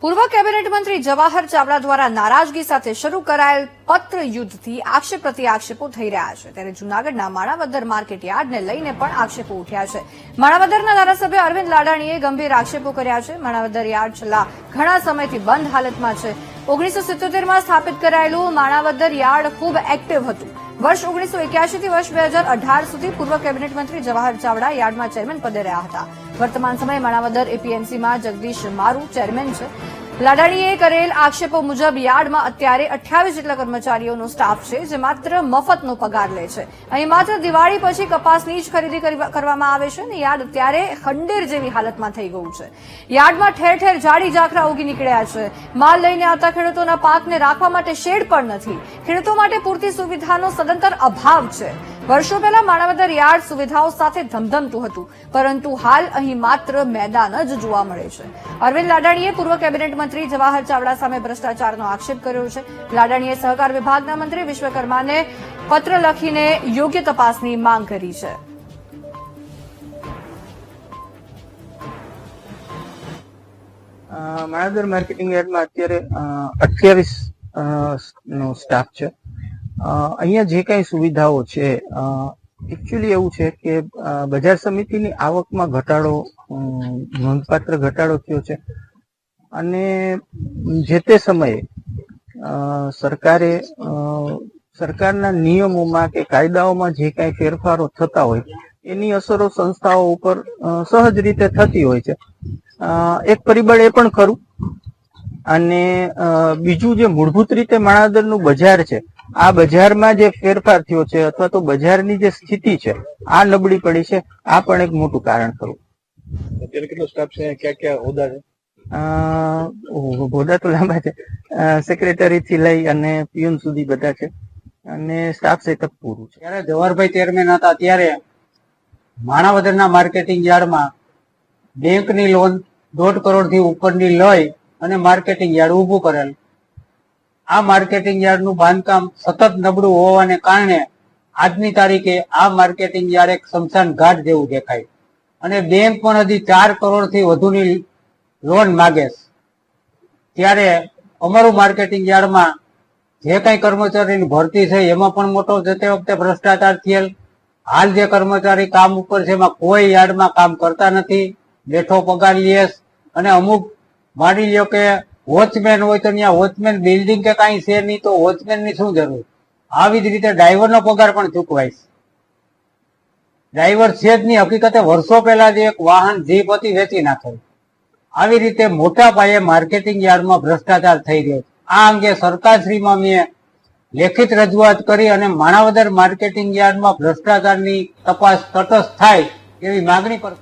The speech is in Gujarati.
પૂર્વ કેબિનેટ મંત્રી જવાહર ચાવડા દ્વારા નારાજગી સાથે શરૂ કરાયેલ પત્ર યુદ્ધથી આક્ષેપ પ્રતિ આક્ષેપો થઈ રહ્યા છે. ત્યારે જૂનાગઢના માણાવદર માર્કેટ યાર્ડને લઈને પણ આક્ષેપો ઉઠ્યા છે. માણાવદરના ધારાસભ્ય અરવિંદ લાડાણીએ ગંભીર આક્ષેપો કર્યા છે. માણાવદર યાર્ડ છેલ્લા ઘણા સમયથી બંધ હાલતમાં છે. ઓગણીસો સિત્તોતેરમાં સ્થાપિત કરાયેલું માણાવદર યાર્ડ ખૂબ એક્ટિવ હતું. વર્ષ ઓગણીસો એક્યાસીથી વર્ષ બે હજાર અઢાર સુધી પૂર્વ કેબિનેટ મંત્રી જવાહર ચાવડા યાર્ડમાં ચેરમેન પદે રહ્યા હતા. વર્તમાન સમયે માણાવદર એપીએમસીમાં જગદીશ મારુ ચેરમેન છે. લાડાણીએ કરેલ આક્ષેપો મુજબ યાર્ડમાં અત્યારે અઠ્યાવીસ જેટલા કર્મચારીઓનો સ્ટાફ છે, જે માત્ર મફતનો પગાર લે છે. અહીં માત્ર દિવાળી પછી કપાસની જ ખરીદી કરવા- કરવામાં આવે છે અને યાર્ડ અત્યારે ખંડેર જેવી હાલતમાં થઈ ગયું છે. યાર્ડમાં ઠેર ઠેર જાડી ઝાખરા ઉગી નીકળ્યા છે. માલ લઈને આવતા ખેડૂતોના પાકને રાખવા માટે શેડ પણ નથી. ખેડૂતો માટે પૂરતી સુવિધાનો સદંતર અભાવ છે. વર્ષો પહેલા માણાવદર યાર્ડ સુવિધાઓ સાથે ધમધમતું હતું. પરંતુ હાલ અહીં માત્ર મેદાન જ જોવા મળે છે. અરવિંદ લાડાણીએ પૂર્વ કેબિનેટ મંત્રી જવાહર ચાવડા સામે ભ્રષ્ટાચારનો આક્ષેપ કર્યો છે. લાડાણીએ સહકાર વિભાગના મંત્રી વિશ્વકર્માને પત્ર લખીને યોગ્ય તપાસની માંગ કરી છે. અ, માણાવદર માર્કેટિંગ યાર્ડમાં અત્યારે અઠ્યાવીસ નો સ્ટાફ છે. અહીંયા જે કઈ સુવિધાઓ છે એકચ્યુઅલી એવું છે કે બજાર સમિતિની આવકમાં ઘટાડો નોંધપાત્ર ઘટાડો થયો છે. અને જે તે સમયે સરકારે સરકારના નિયમોમાં કે કાયદાઓમાં જે કાંઈ ફેરફારો થતા હોય, એની અસરો સંસ્થાઓ ઉપર સહજ રીતે થતી હોય છે. એક પરિબળ એ પણ ખરું. અને બીજું જે મૂળભૂત રીતે માણાદરનું બજાર છે આ બજારમાં જે ફેરફાર થયો છે અથવા તો બજારની જે સ્થિતિ છે આ નબળી પડી છે આ પણ એક મોટું કારણ ખરું અત્યારે કેટલો સ્ટાફ છે? ક્યાં ક્યાં હોદ્દા છે? હોદ્દા તો લાંબા છે. સેક્રેટરી થી લઈ અને પીએમ સુધી બધા છે. અને સ્ટાફ સેટઅપ પૂરું છે. ત્યારે જવાહરભાઈ ચેરમેન હતા ત્યારે માણાવદરના માર્કેટિંગ યાર્ડમાં બેંકની લોન દોઢ કરોડથી ઉપરની લઈ અને માર્કેટિંગ યાર્ડ ઊભું કરેલ. આ માર્કેટિંગ યાર્ડનું બાંધકામ સતત નબળું હોવાને કારણે આજની તારીખે આ માર્કેટિંગ યાર્ડ એક શમશાન ઘાટ જેવું દેખાય. અને બેંક પણ હજી ચાર કરોડથી વધુની લોન માગે ત્યારે અમારું માર્કેટિંગ યાર્ડમાં જે કઈ કર્મચારીની ભરતી છે એમાં પણ મોટો જતે વખતે ભ્રષ્ટાચાર થયેલ. હાલ જે કર્મચારી કામ ઉપર છે એમાં કોઈ યાર્ડમાં કામ કરતા નથી. બેઠો પગાર લે અને અમુક માની લ્યો કે વોચમેન હોય તો ત્યાં વોચમેન બિલ્ડિંગ કે કાંઈ છે નહીં, તો વોચમેનની શું જરૂર? આવી જ રીતે ડ્રાઈવરનો પગાર પણ ચૂકવાય ડ્રાઈવર છે જ નહીં, હકીકતે વર્ષો પહેલા જે એક વાહન જીપ હતી, વેચી નાખેલ. આવી રીતે મોટા પાયે માર્કેટિંગ યાર્ડમાં ભ્રષ્ટાચાર થઈ રહ્યો છે. આ અંગે સરકારશ્રીમાં મેં લેખિત રજૂઆત કરી અને માણાવદર માર્કેટિંગ યાર્ડમાં ભ્રષ્ટાચારની તપાસ તટસ્થ થાય એવી માગણી પર